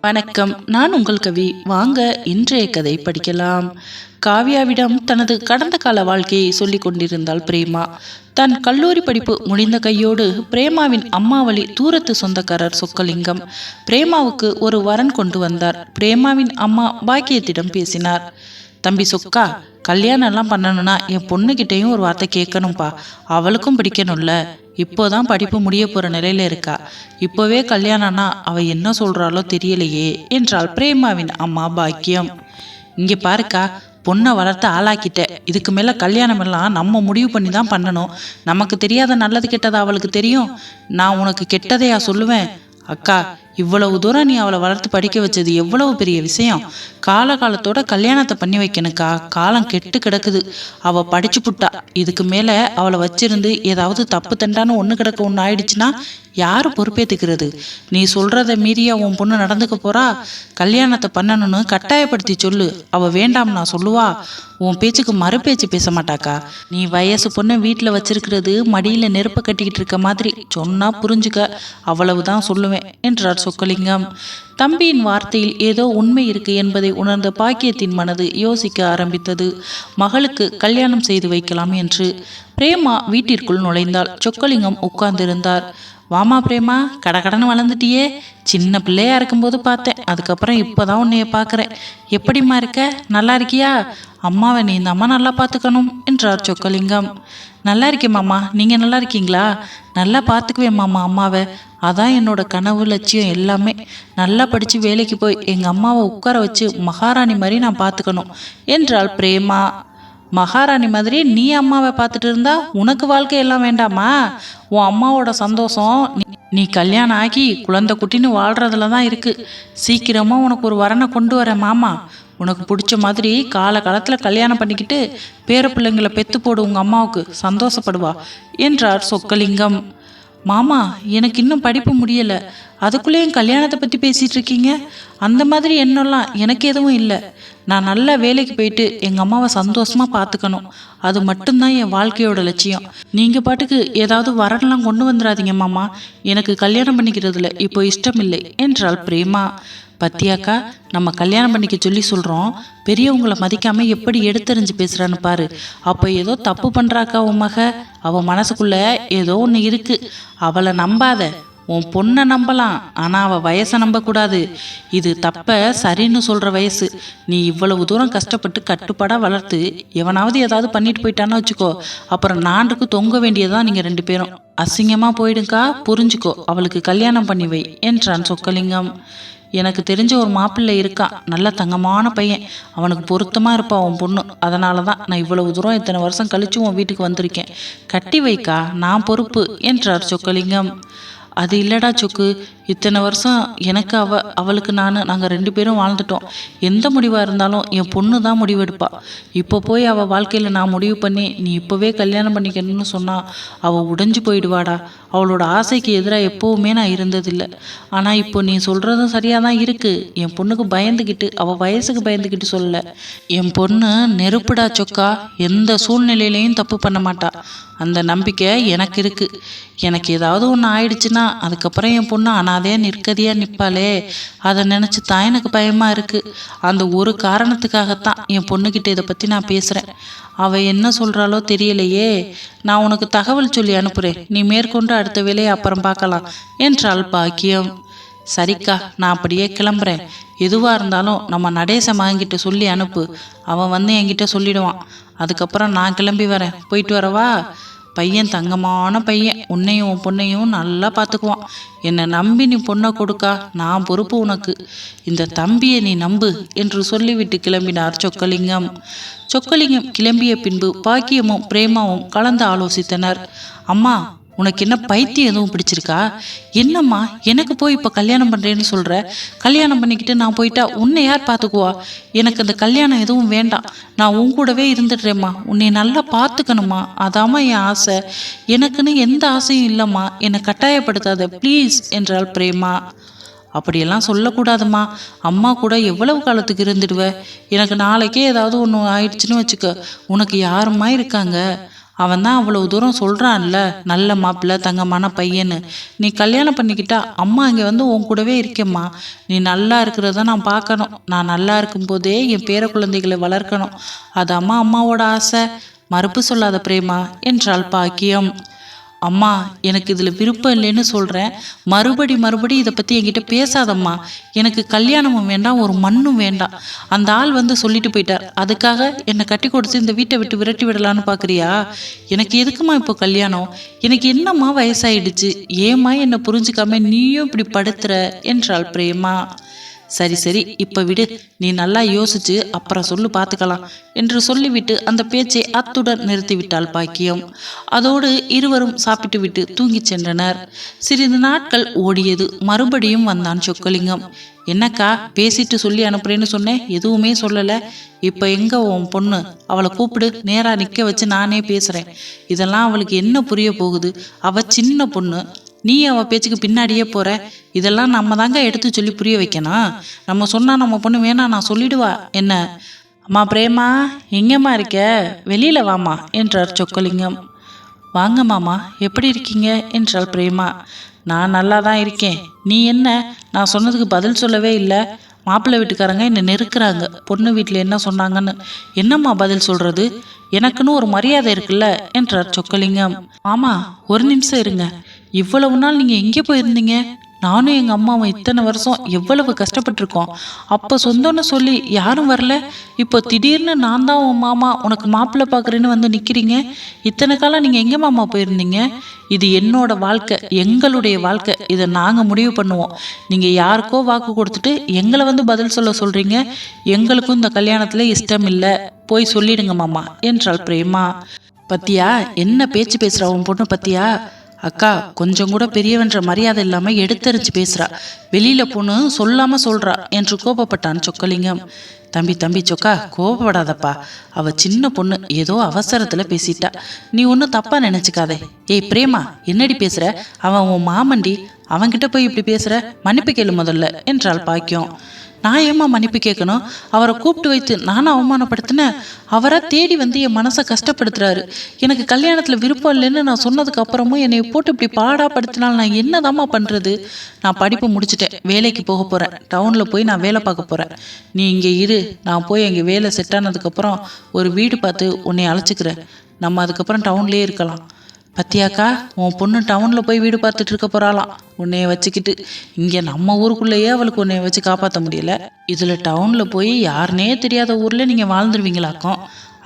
வணக்கம். நான் உங்கள் கவி. வாங்க இன்றைய கதை படிக்கலாம். காவ்யாவிடம் தனது கடந்த கால வாழ்க்கையை சொல்லிக் கொண்டிருந்தாள் பிரேமா. தன் கல்லூரி படிப்பு முடிந்த கையோடு பிரேமாவின் அம்மாவளி தூரத்து சொந்தக்காரர் சொக்கலிங்கம். பிரேமாவுக்கு ஒரு வரன் கொண்டு வந்தார். பிரேமாவின் அம்மா பாக்கியத்திடம் பேசினார். தம்பி சொக்கா கல்யாணம்லாம் பண்ணணும்னா என் பொண்ணுக்கிட்டேயும் ஒரு வார்த்தை கேட்கணும்ப்பா அவளுக்கும் பிடிக்கணும்ல. இப்போதான் படிப்பு முடிய போகிற நிலையில் இருக்கா. இப்போவே கல்யாணம்னா அவள் என்ன சொல்கிறாளோ தெரியலையே என்றாள் பிரேமாவின் அம்மா பாக்கியம். இங்கே பாருக்கா பொண்ணை வளர்த்து ஆளாக்கிட்ட. இதுக்கு மேலே கல்யாணம் எல்லாம் நம்ம முடிவு பண்ணி தான் பண்ணணும். நமக்கு தெரியாத நல்லது கெட்டதா அவளுக்கு தெரியும்? நான் உனக்கு கெட்டதையா சொல்லுவேன். அக்கா இவ்வளவு தூரம் நீ அவளை வளர்த்து படிக்க வச்சது எவ்வளவு பெரிய விஷயம்? காலகாலத்தோட கல்யாணத்தை பண்ணி வைக்கணுக்கா? காலம் கெட்டு கிடக்குது. அவ படிச்சு புட்டா? இதுக்கு மேல அவளை வச்சிருந்து ஏதாவது தப்பு தண்டான்னு ஒண்ணு கிடக்க ஒண்ணு ஆயிடுச்சுன்னா யாரு பொறுப்பேத்துக்கிறது? நீ சொல்றத மீறியா உன் பொண்ணு நடந்துக்க போறா? கல்யாணத்தை பண்ணணும்னு கட்டாயப்படுத்தி சொல்லு. அவ வேண்டாம் நான் சொல்லுவா. உன் பேச்சுக்கு மறுபேச்சு பேச மாட்டாக்கா. நீ வயசு பொண்ணை வீட்டில் வச்சிருக்கிறது மடியில் நெருப்பை கட்டிக்கிட்டு இருக்க மாதிரி. சொன்னா புரிஞ்சுக்க. அவ்வளவுதான் சொல்லுவேன் என்றார் சொக்கலிங்கம் தம்பியின் வார்த்தையில் ஏதோ உண்மை இருக்கு என்பதை உணர்ந்த பாக்கியத்தின் மனது யோசிக்க ஆரம்பித்தது. மகளுக்கு கல்யாணம் செய்து வைக்கலாம் என்று பிரேமா வீட்டிற்குள் நுழைந்தாள். சொக்கலிங்கம் உட்கார்ந்திருந்தார். வாமா பிரேமா கடகடன்னு வளர்ந்துட்டியே. சின்ன பிள்ளையா இருக்கும்போது பார்த்தேன். அதுக்கப்புறம் இப்போதான் உன்னைய பார்க்குறேன். எப்படிம்மா இருக்க? நல்லா இருக்கியா? அம்மாவை நீ இந்த அம்மா நல்லா பார்த்துக்கணும் என்றார் சொக்கலிங்கம். நல்லா இருக்கேன் மாமா. நீங்கள் நல்லா இருக்கீங்களா? நல்லா பார்த்துக்குவேன் மாமா அம்மாவை. அதான் என்னோட கனவு லட்சியம் எல்லாமே. நல்லா படித்து வேலைக்கு போய் எங்கள் அம்மாவை உட்கார வச்சு மகாராணி மாதிரி நான் பார்த்துக்கணும் என்றாள் பிரேமா. மகாராணி மாதிரி நீ அம்மாவை பார்த்துட்டு இருந்தா உனக்கு வாழ்க்கை எல்லாம் வேண்டாமா? உன் அம்மாவோட சந்தோஷம் நீ- நீ கல்யாணம் ஆகி குழந்தை குட்டின்னு வாழ்றதுல தான் இருக்கு. சீக்கிரமா உனக்கு ஒரு வரனை கொண்டு வரேன் மாமா. உனக்கு பிடிச்ச மாதிரி கால காலத்தில் கல்யாணம் பண்ணிக்கிட்டு பேர பிள்ளைங்களை பெத்து போடு உங்க அம்மாவுக்கு. சந்தோஷப்படுவா என்றார் சொக்கலிங்கம். மாமா எனக்கு இன்னும் படிப்பு முடியலை. அதுக்குள்ளேயும் கல்யாணத்தை பற்றி பேசிகிட்டு இருக்கீங்க? அந்த மாதிரி எண்ணெல்லாம் எனக்கு எதுவும் இல்லை. நான் நல்ல வேலைக்கு போயிட்டு எங்கள் அம்மாவை சந்தோஷமாக பார்த்துக்கணும் அது மட்டும்தான் என் வாழ்க்கையோட லட்சியம். நீங்கள் பாட்டுக்கு ஏதாவது வரன்லாம் கொண்டு வந்துடாதீங்க மாமா. எனக்கு கல்யாணம் பண்ணிக்கிறதுல இப்போ இஷ்டம் இல்லை என்றாள் பிரேமா. பத்தியாக்கா நம்ம கல்யாணம் பண்ணிக்க சொல்லி சொல்கிறோம் பெரியவங்களை மதிக்காம எப்படி எடுத்தறிஞ்சு பேசுகிறான்னு பாரு. அப்போ ஏதோ தப்பு பண்ணுறாக்கா உன் மக? அவள் மனசுக்குள்ள ஏதோ ஒன்று இருக்குது அவளை நம்பாத. உன் பொண்ணை நம்பலாம். ஆனால் அவள் வயசை நம்பக்கூடாது. இது தப்ப சரின்னு சொல்கிற வயசு. நீ இவ்வளவு தூரம் கஷ்டப்பட்டு கட்டுப்பாடாக வளர்த்து எவனாவது ஏதாவது பண்ணிட்டு போயிட்டான்னு வச்சுக்கோ. அப்புறம் நாண்டுக்கு தொங்க வேண்டியதுதான் நீங்கள் ரெண்டு பேரும். அசிங்கமாக போயிடுங்கா புரிஞ்சுக்கோ. அவளுக்கு கல்யாணம் பண்ணி வை என்றான் சொக்கலிங்கம். எனக்கு தெரிஞ்ச ஒரு மாப்பிள்ளை இருக்கான் நல்ல தங்கமான பையன். அவனுக்கு பொருத்தமாக இருப்பான் உன் பொண்ணு. அதனால தான் நான் இவ்வளவு தூரம் இத்தனை வருஷம் கழிச்சு உன் வீட்டுக்கு வந்திருக்கேன். கட்டி வைக்கா நான் பொறுப்பு என்றார் சொக்கலிங்கம். அது இல்லடா சொக்கு. இத்தனை வருஷம் எனக்கு அவ அவளுக்கு நான் நாங்கள் ரெண்டு பேரும் வாழ்ந்துட்டோம். எந்த முடிவாக இருந்தாலும் என் பொண்ணு தான் முடிவெடுப்பா இப்போ போய் அவள் வாழ்க்கையில் நான் முடிவு பண்ணி நீ இப்போவே கல்யாணம் பண்ணிக்கணும்னு சொன்னால் அவள் உடைஞ்சு போயிடுவாடா. அவளோட ஆசைக்கு எதிராக எப்போவுமே நான் இருந்ததில்லை. ஆனால் இப்போ நீ சொல்கிறதும் சரியாக தான் இருக்குது என் பொண்ணுக்கு பயந்துக்கிட்டு அவள் வயசுக்கு பயந்துக்கிட்டு சொல்லலை. என் பொண்ணு நெருப்புடா சொக்கா. எந்த சூழ்நிலையிலையும் தப்பு பண்ண மாட்டா. அந்த நம்பிக்கை எனக்கு இருக்குது எனக்கு ஏதாவது ஒன்று ஆயிடுச்சுன்னா அதுக்கப்புறம் என் பொண்ணு அனாதையாக நிற்கதியாக நிற்பாளே அதை நினச்சி தான் எனக்கு பயமாக இருக்குது அந்த ஒரு காரணத்துக்காகத்தான் என் பொண்ணுக்கிட்ட இதை பற்றி நான் பேசுகிறேன் அவள் என்ன சொல்கிறாளோ தெரியலையே. நான் உனக்கு தகவல் சொல்லி அனுப்புகிறேன் நீ மேற்கொண்டு அடுத்த வேலையை அப்புறம் பார்க்கலாம் என்றாள் பாக்கியம். சரிக்கா நான் அப்படியே கிளம்புறேன். எதுவாக இருந்தாலும் நம்ம நடேச மகன்கிட்ட சொல்லி அனுப்பு. அவன் வந்து என்கிட்ட சொல்லிடுவான். அதுக்கப்புறம் நான் கிளம்பி வரேன். போயிட்டு வரவா? பையன் தங்கமான பையன். உன்னையும் உன் பொண்ணையும் நல்லா பார்த்துக்குவான். என்னை நம்பி நீ பொண்ணை கொடுக்கா நான் பொறுப்பு உனக்கு. இந்த தம்பியை நீ நம்பு என்று சொல்லிவிட்டு கிளம்பினார் சொக்கலிங்கம். சொக்கலிங்கம் கிளம்பிய பின்பு பாக்கியமும் பிரேமாவும் கலந்து ஆலோசித்தனர். அம்மா உனக்கு என்ன பைத்தியம் எதுவும் பிடிச்சிருக்கா? என்னம்மா எனக்கு போய் இப்போ கல்யாணம் பண்ணுறேன்னு சொல்கிற கல்யாணம் பண்ணிக்கிட்டு நான் போயிட்டா உன்னை யார் பார்த்துக்குவா எனக்கு அந்த கல்யாணம் எதுவும் வேண்டாம். நான் உன் கூடவே இருந்துடுறேம்மா. உன்னை நல்லா பார்த்துக்கணுமா அதாம்மா என் ஆசை. எனக்குன்னு எந்த ஆசையும் இல்லைம்மா. என்னை கட்டாயப்படுத்தாத ப்ளீஸ் என்றாள் பிரேமா. அப்படியெல்லாம் சொல்லக்கூடாதும்மா. அம்மா கூட எவ்வளவு காலத்துக்கு இருந்துடுவ? எனக்கு நாளைக்கே ஏதாவது ஒன்று ஆயிடுச்சுன்னு வச்சுக்க. உனக்கு யாரும்மா இருக்காங்க? அவன் தான் அவ்வளவு தூரம் சொல்கிறான்ல நல்ல மாப்பிள்ளை தங்கமான பையன்னு. நீ கல்யாணம் பண்ணிக்கிட்டா அம்மா இங்கே வந்து உன் கூடவே இருக்கேம்மா. நீ நல்லா இருக்கிறத நான் பார்க்கணும். நான் நல்லா இருக்கும்போதே என் பேர குழந்தைகளை வளர்க்கணும். அது அம்மா அம்மாவோட ஆசை. மறுப்பு சொல்லாத பிரேமா என்றாள் பாக்கியம். அம்மா எனக்கு இதில் விருப்பம் இல்லைன்னு சொல்கிறேன் மறுபடி மறுபடி இதை பற்றி என்கிட்ட பேசாதம்மா. எனக்கு கல்யாணமும் வேண்டாம் ஒரு மண்ணும் வேண்டாம். அந்த ஆள் வந்து சொல்லிட்டு போயிட்டார். அதுக்காக என்னை கட்டி கொடுத்து இந்த வீட்டை விட்டு விரட்டி விடலான்னு பார்க்குறியா எனக்கு எதுக்குமா இப்போ கல்யாணம்? எனக்கு என்னம்மா வயசாயிடுச்சு? ஏம்மா என்னை புரிஞ்சுக்காம நீயும் இப்படி படுத்துற? என்றாள் பிரேமா. சரி சரி இப்போ விடு. நீ நல்லா யோசிச்சு அப்புறம் சொல்லு பார்த்துக்கலாம் என்று சொல்லிவிட்டு அந்த பேச்சை அத்துடன் நிறுத்திவிட்டாள் பாக்கியம். அதோடு இருவரும் சாப்பிட்டு விட்டு தூங்கிச் சென்றனர். சிறிது நாட்கள் ஓடியது. மறுபடியும் வந்தான் சொக்கலிங்கம். என்னக்கா பேசிட்டு சொல்லி அனுப்புறேன்னு சொன்னேன் எதுவுமே சொல்லலை. இப்போ எங்க உன் பொண்ணு? அவளை கூப்பிடு நேராக நிற்க வச்சு நானே பேசுகிறேன் இதெல்லாம் அவளுக்கு என்ன புரிய போகுது? அவ சின்ன பொண்ணு. நீ அவ பேச்சுக்கு பின்னாடியே போற. இதெல்லாம் நம்ம தாங்க எடுத்து சொல்லி புரிய வைக்கணும். நம்ம சொன்னா நம்ம பொண்ணு வேணாம் நான் சொல்லிடுவா. என்ன? அம்மா பிரேமா எங்கம்மா இருக்க? வெளியில வாமா என்றார் சொக்கலிங்கம். வாங்க மாமா எப்படி இருக்கீங்க? என்றாள் பிரேமா. நான் நல்லா தான் இருக்கேன். நீ என்ன? நான் சொன்னதுக்கு பதில் சொல்லவே இல்லை. மாப்பிள்ளை வீட்டுக்காரங்க என்னை நெருக்கிறாங்க. பொண்ணு வீட்டில் என்ன சொன்னாங்கன்னு. என்னம்மா பதில் சொல்றது? எனக்குன்னு ஒரு மரியாதை இருக்குல்ல? என்றார் சொக்கலிங்கம். மாமா ஒரு நிமிஷம் இருங்க. இவ்வளவு நாள் நீங்க எங்கே போயிருந்தீங்க? நானும் எங்க அம்மாவும் இத்தனை வருஷம் எவ்வளவு கஷ்டப்பட்டிருக்கோம். அப்ப சொந்தம்னு சொல்லி யாரும் வரல. இப்போ திடீர்னு நான் தான் உன் மாமா உனக்கு மாப்பிள்ளை பார்க்குறேன்னு வந்து நிக்கிறீங்க. இத்தனை காலம் நீங்க எங்க மாமா போயிருந்தீங்க? இது என்னோட வாழ்க்கை எங்களுடைய வாழ்க்கை. இதை நாங்க முடிவு பண்ணுவோம். நீங்க யாருக்கோ வாக்கு கொடுத்துட்டு எங்களை வந்து பதில் சொல்ல சொல்றீங்க. எங்களுக்கும் இந்த கல்யாணத்துல இஷ்டம் இல்லை. போய் சொல்லிடுங்க மாமா என்றாள் பிரேமா. பத்தியா என்ன பேச்சு பேசுற உன் பொண்ணு பத்தியா? அக்கா கொஞ்சம் கூட பெரியவன்ற மரியாதை இல்லாம எடுத்தரிச்சு பேசுறா. வெளியில பொண்ணு சொல்லாம சொல்றா என்று கோபப்பட்டான் சொக்கலிங்கம். தம்பி தம்பி சொக்கா கோபப்படாதப்பா. அவ சின்ன பொண்ணு ஏதோ அவசரத்துல பேசிட்டா. நீ ஒன்றும் தப்பா நினைச்சுக்காதே. ஏய் பிரேமா என்னடி பேசுற? அவன் உன் மாமண்டி அவன்கிட்ட போய் இப்படி பேசுற? மன்னிப்பு கேளு முதல்ல என்றாள் பாக்கியம். நான் ஏம்மா மன்னிப்பு கேட்கணும்? அவரை கூப்பிட்டு வைத்து நானும் அவமானப்படுத்தினேன் அவரை தேடி வந்து என் மனசை கஷ்டப்படுத்துறாரு. எனக்கு கல்யாணத்தில் விருப்பம் இல்லைன்னு நான் சொன்னதுக்கு அப்புறமும் என்னை போட்டு இப்படி பாடாப்படுத்தினால் நான் என்னதாம்மா பண்ணுறது நான் படிப்பு முடிச்சிட்டேன். வேலைக்கு போக போகிறேன் டவுனில் போய் நான் வேலை பார்க்க போகிறேன் நீ இங்கே இரு. நான் போய் அங்கே வேலை செட் ஆனதுக்கப்புறம் ஒரு வீடு பார்த்து உன்னை அழைச்சிக்கிறேன். நம்ம அதுக்கப்புறம் டவுன்லேயே இருக்கலாம். பத்தியாக்கா உன் பொண்ணு டவுனில் போய் வீடு பார்த்துட்டு இருக்க போகிறாளாம் உன்னைய வச்சுக்கிட்டு இங்கே நம்ம ஊருக்குள்ளேயே அவளுக்கு உன்னைய வச்சு காப்பாற்ற முடியல. இதில் டவுனில் போய் யாருனே தெரியாத ஊரில் நீங்கள் வாழ்ந்துருவீங்களாக்கும்.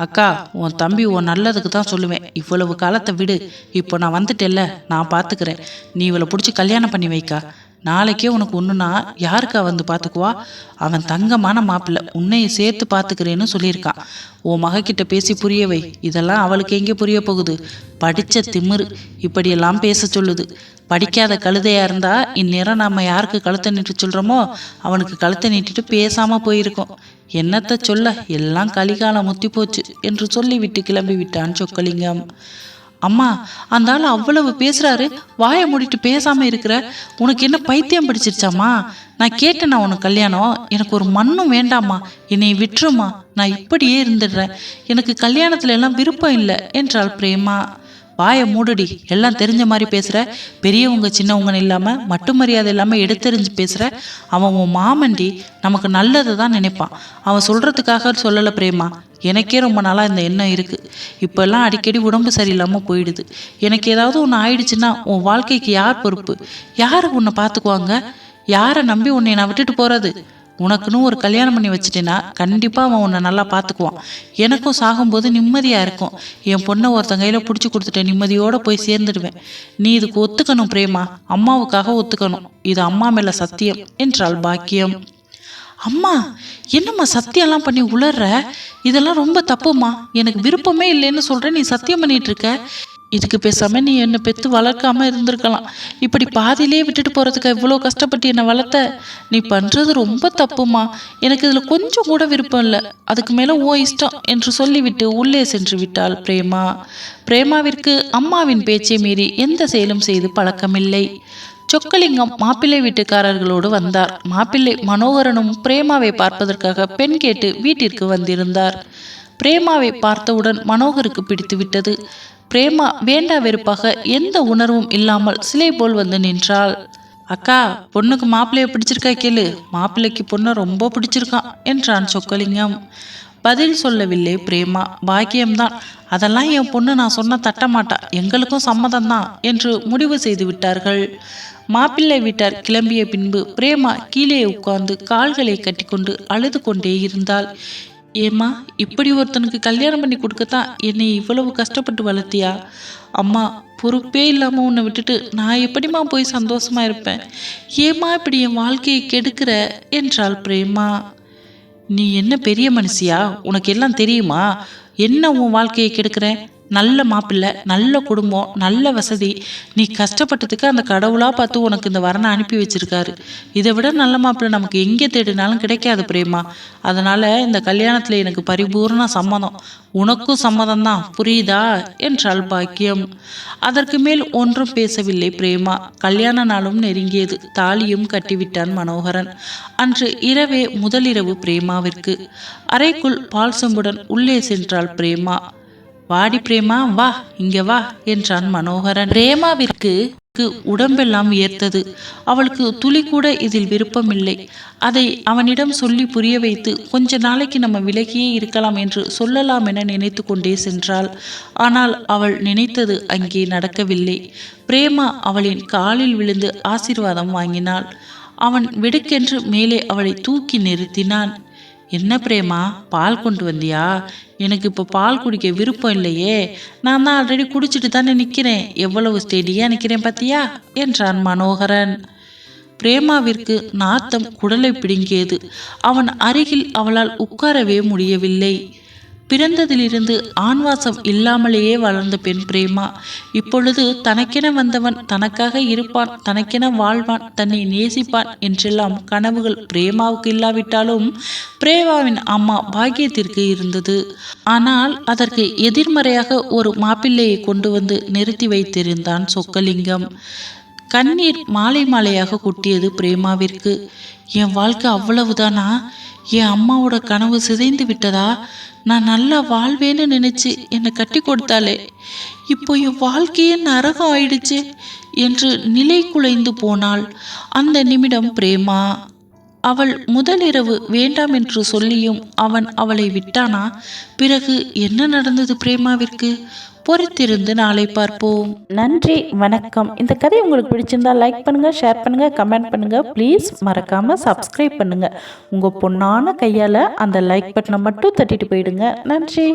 அக்கா உன் தம்பி உன் நல்லதுக்கு தான் சொல்லுவேன். இவ்வளவு காலத்தை விடு. இப்போ நான் வந்துட்டேல்ல நான் பார்த்துக்கிறேன் நீ இவளை பிடிச்சி கல்யாணம் பண்ணி வைக்கா. நாளைக்கே உனக்கு ஒன்றுனா யாருக்கா வந்து பார்த்துக்குவா அவன் தங்கமான மாப்பிள்ளை உன்னைய சேர்த்து பார்த்துக்கிறேன்னு சொல்லியிருக்கான் உன் மகக்கிட்ட பேசி புரிய வை. இதெல்லாம் அவளுக்கு எங்கே புரிய போகுது? படித்த திமிரு. இப்படியெல்லாம் பேச சொல்லுது. படிக்காத கழுதையா இருந்தா இந்நேரம் நாம யாருக்கு கழுத்தை நீட்டு சொல்றோமோ அவனுக்கு கழுத்தை நீட்டிட்டு பேசாம போயிருக்கோம். என்னத்த சொல்ல? எல்லாம் கலிகாலம் முத்தி போச்சு என்று சொல்லிவிட்டு கிளம்பி விட்டான் சொக்கலிங்கம். அம்மா அந்த ஆள் அவ்வளவு பேசுறாரு வாயை மூடிட்டு பேசாம இருக்கிற உனக்கு என்ன பைத்தியம் பிடிச்சிருச்சாம்மா? நான் கேட்டேனா உனக்கு கல்யாணம்? எனக்கு ஒரு மண்ணும் வேண்டாம்மா. என்னை விட்டுருமா நான் இப்படியே இருந்துடுறேன். எனக்கு கல்யாணத்துல எல்லாம் விருப்பம் இல்லை என்றாள் பிரேமா. வாயை மூடுடி. எல்லாம் தெரிஞ்ச மாதிரி பேசுற. பெரியவங்க சின்னவங்கன்னு இல்லாம மட்டு மரியாதை இல்லாம எடுத்தெறிஞ்சு பேசுற. அவன் உன் மாமண்டி நமக்கு நல்லதை தான் நினைப்பான். அவன் சொல்றதுக்காக சொல்லல பிரேமா. எனக்கே ரொம்ப நாளாக இந்த எண்ணம் இருக்குது இப்போல்லாம் அடிக்கடி உடம்பு சரியில்லாமல் போயிடுது. எனக்கு ஏதாவது ஒன்று ஆயிடுச்சுன்னா உன் வாழ்க்கைக்கு யார் பொறுப்பு? யார் உன்னை பார்த்துக்குவாங்க யாரை நம்பி உன்னை நான் விட்டுட்டு போகிறது உனக்குன்னு ஒரு கல்யாணம் பண்ணி வச்சுட்டேன்னா கண்டிப்பாக அவன் உன்னை நல்லா பார்த்துக்குவான் எனக்கும் சாகும்போது நிம்மதியாக இருக்கும். என் பொண்ணை ஒருத்தன் கையில் பிடிச்சி கொடுத்துட்டேன் நிம்மதியோடு போய் சேர்ந்துடுவேன். நீ இதுக்கு ஒத்துக்கணும் பிரேமா. அம்மாவுக்காக ஒத்துக்கணும். இது அம்மா மேலே சத்தியம் என்றால் பாக்கியம். அம்மா என்னம்மா சத்தியம்லாம் பண்ணி உளர்ற? இதெல்லாம் ரொம்ப தப்புமா எனக்கு விருப்பமே இல்லைன்னு சொல்கிறேன் நீ சத்தியம் பண்ணிட்டு இருக்க? இதுக்கு பேசாம நீ என்னை பெற்று வளர்க்காம இருந்திருக்கலாம். இப்படி பாதியிலே விட்டுட்டு போறதுக்கு இவ்வளோ கஷ்டப்பட்டு என்னை வளர்த்த? நீ பண்றது ரொம்ப தப்புமா? எனக்கு இதில் கொஞ்சம் கூட விருப்பம் இல்லை. அதுக்கு மேலே ஓ இஷ்டம் என்று சொல்லிவிட்டு உள்ளே சென்று விட்டாள் பிரேமா. பிரேமாவிற்கு அம்மாவின் பேச்சை மீறி எந்த செயலும் செய்து பழக்கமில்லை. சொக்கலிங்கம் மாப்பிள்ளை வீட்டுக்காரர்களோடு வந்தார். மாப்பிள்ளை மனோகரனும் பிரேமாவை பார்ப்பதற்காக பெண் கேட்டு வீட்டிற்கு வந்திருந்தார். பிரேமாவை பார்த்தவுடன் மனோகருக்கு பிடித்து விட்டது பிரேமா வேண்டா வெறுப்பாக எந்த உணர்வும் இல்லாமல் சிலை போல் வந்து நின்றாள். அக்கா பொண்ணுக்கு மாப்பிள்ளைய பிடிச்சிருக்கா கேளு. மாப்பிள்ளைக்கு பொண்ணை ரொம்ப பிடிச்சிருக்கான் என்றான் சொக்கலிங்கம். பதில் சொல்லவில்லை பிரேமா. பாக்கியம்தான். அதெல்லாம் என் பொண்ணு நான் சொன்ன தட்ட மாட்டா. எங்களுக்கும் சம்மதம்தான் என்று முடிவு செய்து விட்டார்கள். மாப்பிள்ளை வீட்டார் கிளம்பிய பின்பு பிரேமா கீழே உட்கார்ந்து கால்களை கட்டிக்கொண்டு அழுது கொண்டே இருந்தாள். ஏம்மா இப்படி ஒருத்தனுக்கு கல்யாணம் பண்ணி கொடுக்கத்தான் என்னை இவ்வளவு கஷ்டப்பட்டு வளர்த்தியா? அம்மா பொறுப்பே இல்லாமல் உன்னை விட்டுட்டு நான் எப்படிம்மா போய் சந்தோஷமா இருப்பேன்? ஏம்மா இப்படி என் வாழ்க்கையை கெடுக்கிற? என்றாள் பிரேமா. நீ என்ன பெரிய மனுஷியா? உனக்கு எல்லாம் தெரியுமா? என்ன உன் வாழ்க்கையை கெடுக்கிறேன்? நல்ல மாப்பிள்ளை நல்ல குடும்பம் நல்ல வசதி. நீ கஷ்டப்பட்டதுக்கு அந்த கடவுளாக பார்த்து உனக்கு இந்த வரனை அனுப்பி வச்சிருக்காரு. இதை விட நல்ல மாப்பிள்ளை நமக்கு எங்கே தேடினாலும் கிடைக்காது பிரேமா. அதனால் இந்த கல்யாணத்தில் எனக்கு பரிபூர்ண சம்மதம். உனக்கும் சம்மதம் தான் புரியுதா? என்றாள் பாக்கியம். அதற்கு மேல் ஒன்றும் பேசவில்லை பிரேமா. கல்யாண நாளும் நெருங்கியது. தாலியும் கட்டிவிட்டான் மனோகரன். அன்று இரவே முதலிரவு பிரேமாவிற்கு. அறைக்குள் பால் சொம்புடன் உள்ளே சென்றாள் பிரேமா. வாடி பிரேமா வா இங்க வா என்றான் மனோகரன். பிரேமாவிற்கு உடம்பெல்லாம் ஏர்த்தது அவளுக்கு துளி கூட இதில் விருப்பமில்லை. அதை அவனிடம் சொல்லி புரிய வைத்து கொஞ்ச நாளைக்கு நம்ம விலகியே இருக்கலாம் என்று சொல்லலாம் என நினைத்து கொண்டே சென்றாள். ஆனால் அவள் நினைத்தது அங்கே நடக்கவில்லை. பிரேமா அவளின் காலில் விழுந்து ஆசீர்வாதம் வாங்கினாள். அவன் வெடுக்கென்று மேலே அவளை தூக்கி நிறுத்தினான். என்ன பிரேமா பால் கொண்டு வந்தியா? எனக்கு இப்போ பால் குடிக்க விருப்பம் இல்லையே. நான் தான் ஆல்ரெடி குடிச்சிட்டு தானே நிற்கிறேன் எவ்வளவு ஸ்டெடியாக நிற்கிறேன் பார்த்தியா என்றான் மனோகரன். பிரேமாவிற்கு நாத்தம் குடலை பிடுங்கியது. அவன் அருகில் அவளால் உட்காரவே முடியவில்லை. பிறந்ததிலிருந்து ஆண்வாசம் இல்லாமலேயே வளர்ந்த பெண் பிரேமா. இப்பொழுது தனக்கென வந்தவன் தனக்காக இருப்பான் தனக்கென வாழ்வான் தன்னை நேசிப்பான் என்றெல்லாம் கனவுகள் பிரேமாவுக்கு இல்லாவிட்டாலும் பிரேமாவின் அம்மா பாக்கியத்திற்கு இருந்தது. ஆனால் அதற்கு எதிர்மறையாக ஒரு மாப்பிள்ளையை கொண்டு வந்து நிறுத்தி வைத்திருந்தான் சொக்கலிங்கம். கண்ணீர் மாலை மாலையாக கொட்டியது பிரேமாவிற்கு. என் வாழ்க்கை அவ்வளவுதானா? என் அம்மாவோட கனவு சிதைந்து விட்டதா? நான் நல்லா வாழ்வேன்னு நினைச்சு என்னை கட்டி கொடுத்தாலே இப்போ என் வாழ்க்கையே நரகம் ஆயிடுச்சு என்று நிலை குலைந்து போனாள். அந்த நிமிடம் பிரேமா அவள் முதலிரவு வேண்டாம் என்று சொல்லியும் அவன் அவளை விட்டானா? பிறகு என்ன நடந்தது பிரேமாவிற்கு? பொறுத்திருந்து நாளை பார்ப்போம். நன்றி வணக்கம். இந்த கதை உங்களுக்கு பிடிச்சிருந்தா லைக் பண்ணுங்க ஷேர் பண்ணுங்க கமெண்ட் பண்ணுங்க. ப்ளீஸ் மறக்காம சப்ஸ்கிரைப் பண்ணுங்க. உங்க பொண்ணான கையால அந்த லைக் பட்டனை மட்டும் தட்டிட்டு போயிடுங்க. நன்றி.